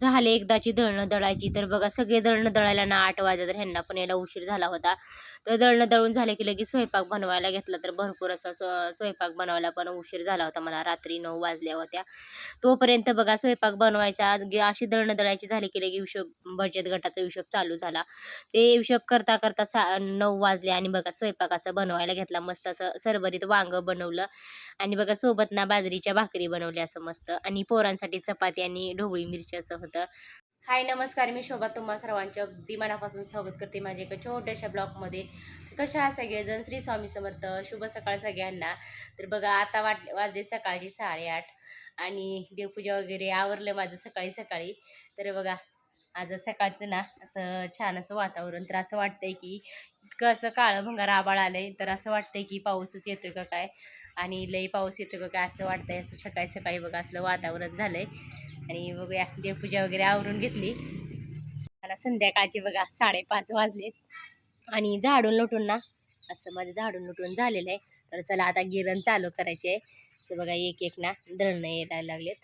झाले एकदाची दळणं दळायची तर बघा सगळे दळणं दळायला ना आठ वाजे तर ह्यांना पण यायला उशीर झाला होता. तर दळणं दळून झाले की लगेच स्वयंपाक बनवायला घेतला तर भरपूर असा स्वयंपाक बनवायला पण उशीर झाला होता मला. रात्री नऊ वाजल्या होत्या. तोपर्यंत बघा स्वयंपाक बनवायचा अशी दळणं दळायची झाली की लगे हिशोब बचत गटाचा हिशोब चालू झाला. ते हिशोब करता करता सा नऊ वाजले आणि बघा स्वयंपाक असं बनवायला घेतला मस्त असं सरभरीत वांगं बनवलं. आणि बघा सोबत ना बाजरीच्या भाकरी बनवल्या असं मस्त. आणि पोरांसाठी चपाती आणि ढोबळी मिरची असं होतं. हाय नमस्कार. मी शोभा. तुम्हा सर्वांच्या अगदी मनापासून स्वागत करते माझ्या एका छोट्याशा ब्लॉगमध्ये. कशा आहात सगळेजण? श्री स्वामी समर्थ. शुभ सकाळ सगळ्यांना. तर बघा आता वाट वाजले सकाळची साडेआठ आणि देवपूजा वगैरे आवरलं माझं सकाळी सकाळी. तर बघा आज सकाळचं ना असं छान असं वातावरण. तर असं वाटतंय की इतकं असं काळं भंगार आबाळ आलंय. तर असं वाटतंय की पाऊसच येतोय का काय? आणि लई पाऊस येतो का काय असं वाटतंय. असं सकाळी सकाळी बघा असलं वातावरण झालंय. आणि बघूया देवपूजा वगैरे आवरून घेतली. मला संध्याकाळचे बघा साडेपाच वाजलेत. आणि झाडून लोटून ना असं माझं झाडून लोटून झालेलं आहे. तर चला आता गिरण चालू करायचे आहे. असं बघा एक एक ना धरणं यायला लागलेत.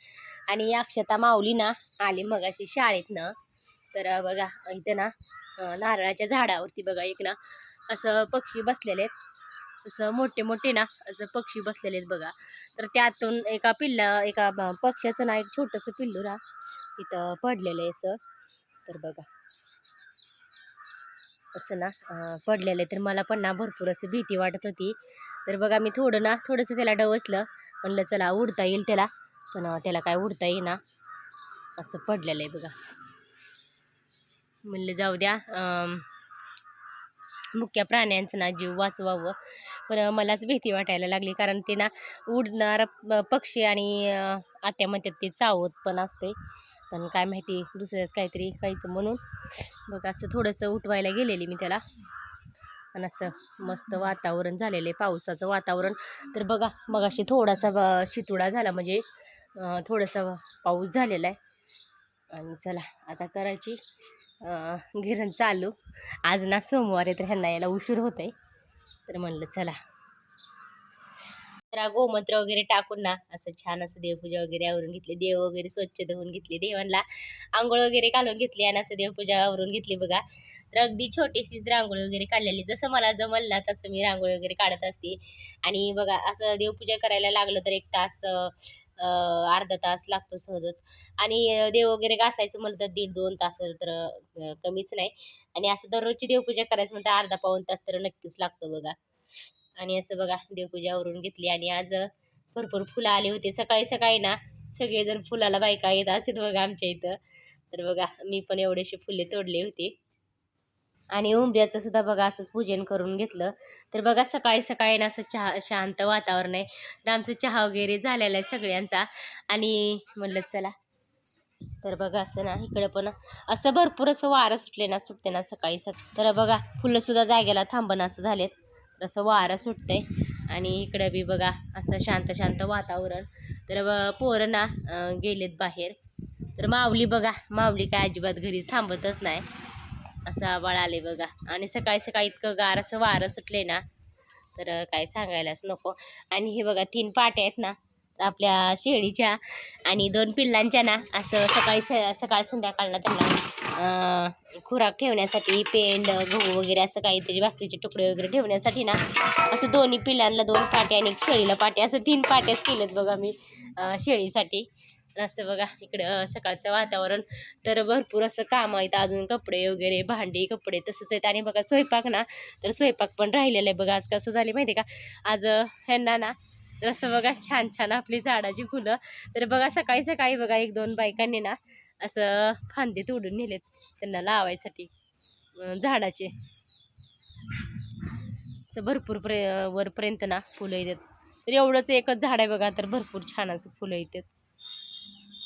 आणि अक्षता माऊली ना आली मगाशी शाळेतनं. तर बघा इथं ना नारळाच्या झाडावरती बघा एक ना असं पक्षी बसलेले आहेत. असं मोठे मोठे ना असं पक्षी बसलेले आहेत बघा. तर त्यातून एका पिल्ला एका पक्ष्याचं ना एक छोटंसं पिल्लू ना इथं पडलेलं आहे असं. तर बघा. असं ना पडलेलं आहे. तर मला पण ना भरपूर असं भीती वाटत होती. तर बघा मी थोडं ना थोडंसं त्याला डवसलं. म्हणलं चला उडता येईल त्याला. पण त्याला काय उडता येईना. असं पडलेलं आहे बघा. म्हणलं जाऊ द्या मुख्य प्राण्यांचं ना जीव वाचवावं. पण मलाच भीती वाटायला लागली. कारण ते ना उडणारा पक्षी आणि आत्या म्हणतात ते चावत पण असते. पण काय माहिती दुसऱ्याच काहीतरी खायचं म्हणून. बघ असं थोडंसं उठवायला गेलेली मी त्याला. आणि असं मस्त वातावरण झालेलं आहे पावसाचं वातावरण. तर बघा मग अशी थोडासा ब- शितुडा झाला. म्हणजे थोडासा पाऊस झालेला आहे. आणि चला आता करायची अं, गिरण चालू. आज ना सोमवार आहे तर ह्यांना यायला उशीर होत आहे तर म्हणलं चला. जरा गोमूत्र वगैरे टाकून ना असं छान असं देवपूजा वगैरे आवरून घेतली. देव वगैरे स्वच्छ धुवून घेतली. देवांना आंघोळ वगैरे घालून घेतली आणि असं देवपूजा आवरून घेतली बघा. तर अगदी छोटीशीच रांगोळी वगैरे काढलेली जसं मला जमल ना तसं मी रांगोळी वगैरे काढत असते. आणि बघा असं देवपूजा करायला लागलं तर एक तास अर्धा तास लागतो सहजच. आणि देव वगैरे घासायचं म्हणलं तर दीड दोन तास तर कमीच नाही. आणि असं दररोजची देवपूजा करायचं म्हणतं अर्धा पाऊण तास तर नक्कीच लागतो बघा. आणि असं बघा देवपूजावरून घेतली आणि आज भरपूर फुलं आली होती. सकाळी सकाळी ना सगळेजण फुलाला बायका येत असतात बघा आमच्या इथं. तर बघा मी पण एवढेसे फुले तोडले होते. आणि उंबऱ्याचं सुद्धा बघा असंच पूजन करून घेतलं. तर बघा सकाळी सकाळी ना असं चहा शांत वातावरण आहे. तर आमचं चहा वगैरे झालेला आहे सगळ्यांचा. आणि म्हणलं चला. तर बघा असं ना इकडं पण असं भरपूर असं वारं सुटले ना सुटते ना सकाळी सक. तर बघा फुलंसुद्धा जागेला थांबण असं झालेत. तर असं वारं सुटतंय. आणि इकडं बी बघा असं शांत शांत वातावरण. तर ब- पोरं ना गेलेत बाहेर. तर माऊली बघा माऊली काय अजिबात घरीच थांबतच नाही. असं आबाळ आले बघा. आणि सकाळी सकाळी इतकं गार असं वारं सुटले ना तर काय सांगायलाच नको. आणि हे बघा तीन पाट्या आहेत ना आपल्या शेळीच्या आणि दोन पिल्लांच्या ना असं सकाळी स सकाळ संध्याकाळला त्यांना खुराक ठेवण्यासाठी पेंड गहू वगैरे असं काहीतरी भाकरीचे तुकडे वगैरे ठेवण्यासाठी ना असं दोन्ही पिल्लांना दोन पाट्या आणि शेळीला पाट्या असं तीन पाट्याच केलेत बघा मी शेळीसाठी. असं बघा इकडं सकाळचं वातावरण. तर भरपूर असं काम आहेत. अजून कपडे वगैरे भांडी कपडे तसंच आहेत. आणि बघा स्वयंपाक ना तर स्वयंपाक पण राहिलेला आहे. बघा आज कसं झाले माहिती आहे का? आज ह्यांना ना तर असं बघा छान छान आपली झाडाची फुलं. तर बघा सकाळी सकाळी बघा एक दोन बायकांनी ना असं फांदे तोडून नेलेत त्यांना लावायसाठी झाडाचे. असं भरपूर प्रे वरपर्यंत ना फुलं येतात. तर एवढंच एकच झाड आहे बघा तर भरपूर छान असं फुलं येतात.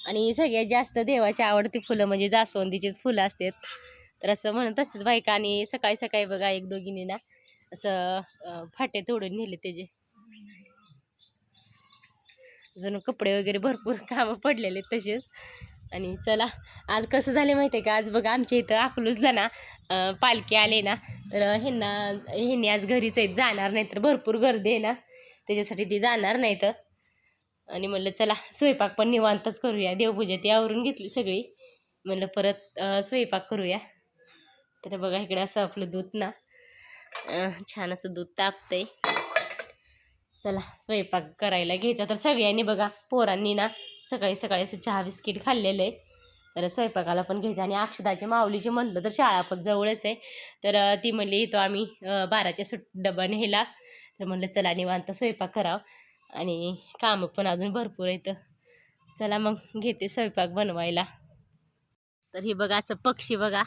आणि सगळ्यात जास्त देवाची आवडती फुलं म्हणजे जास्वंदीचीच फुलं असतात. तर असं म्हणत असतात बायका आणि सकाळी सकाळी बघा एक दोघींनी ना असं फाटे तोडून नेले त्याचे. जणू कपडे वगैरे भरपूर कामं पडलेले आहेत तसेच. आणि चला आज कसं झाले माहिती आहे का? आज बघा आमच्या इथं अकलूजला ना पालखी आले ना तर ह्यांना ह्यांनी आज घरीच आहेत जाणार नाही तर भरपूर गर्दी आहे ना. त्याच्यासाठी ती जाणार नाही तर आणि म्हणलं चला स्वयंपाक पण निवांतच करूया. देवपूजा ती आवरून घेतली सगळी. म्हणलं परत स्वयंपाक करूया. तर बघा इकडे असं आपलं दूध ना छान असं दूध तापतंय. चला स्वयंपाक करायला घ्यायचा. तर सगळ्यांनी बघा पोरांनी ना सकाळी सकाळी असं चहा बिस्किट खाल्लेलं आहे तर स्वयंपाकाला पण घ्यायचं. आणि अक्षदाची माऊलीची म्हणलं तर शाळा पण जवळच आहे. तर ती म्हणली तो आम्ही बाराच्या सुट डबा नेला तर म्हणलं चला निवांत स्वयंपाक करावं. आणि कामं पण अजून भरपूर आहेत. चला मग घेते स्वयंपाक बनवायला. तर हे बघा असं पक्षी बघा.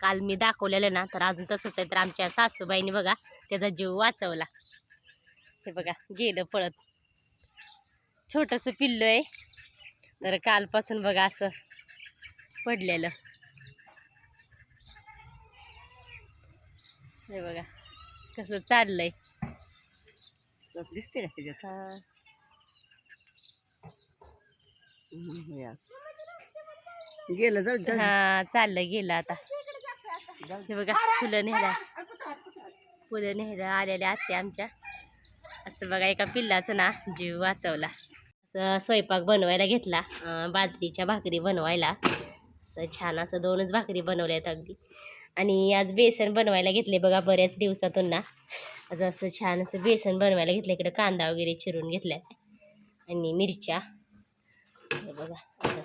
काल मी दाखवलेलं ना तर अजून तसंच आहे तर आमच्या सासूबाईने बघा त्याचा जीव वाचवला. हे बघा गेलं पळत. छोटंसं पिल्लं आहे. तर कालपासून बघा असं पडलेलं. हे बघा कसं चाललंय. दिसते का त्याच्यात गेलं जाऊ हा चाललं गेलं आता हे बघा फुलं नेहरा फुलं न्यायला आलेल्या आत्या आमच्या असं बघा एका पिल्लाचं ना जीव वाचवला असं स्वयंपाक बनवायला घेतला बाजरीच्या भाकरी बनवायला असं छान असं दोनच भाकरी बनवल्या आहेत अगदी आणि आज बेसन बनवायला घेतले बघा बऱ्याच दिवसातून ना. आज असं छान असं बेसन बनवायला घेतलं इकडं कांदा वगैरे चिरून घेतला आणि मिरच्या. बघा असं.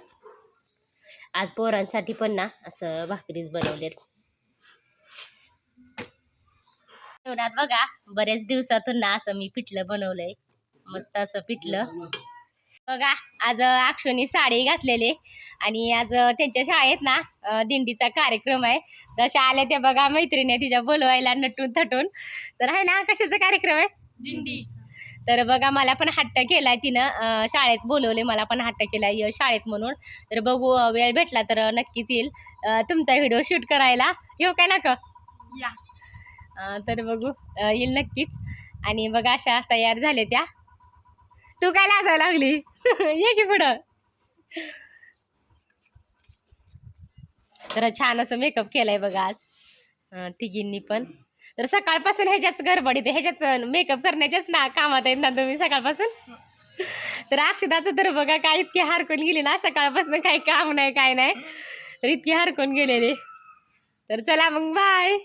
आज पोरांसाठी पण ना असं भाकरीच बनवले बघा बऱ्याच दिवसातून ना असं मी पिठलं बनवलंय. मस्त असं पिठलं. बघा आज अक्षोनी साडी घातलेली आणि आज त्यांच्या शाळेत ना दिंडीचा कार्यक्रम आहे. जशा आल्या त्या बघा मैत्रिणी तिच्या बोलवायला नटून थटून. तर आहे ना कशाचा कार्यक्रम आहे? दिंडी. तर बघा मला पण हट्ट केलाय तिनं शाळेत बोलवले मला पण हट्ट केलाय ये शाळेत म्हणून. तर बघू वेळ भेटला तर नक्कीच येईल. तुमचा व्हिडिओ शूट करायला येऊ काय ना या. तर बघू येईल नक्कीच. आणि बघा अशा तयार झाल्या त्या. तू काय लाजायला लागली? ये की पुढं. तर छान असं मेकअप केलाय बघा आज. तिघींनी पण. तर सकाळपासून ह्याच्याच गडबडीत आहे, ह्याच्याच मेकअप करण्याच्याच ना कामात आहेत ना तुम्ही सकाळपासून? तर अक्षदाचं तर बघा काय इतकी हरकून गेली ना. सकाळपासून काही काम नाही काय नाही. तर इतकी हरकून गेलेली. तर चला मग बाय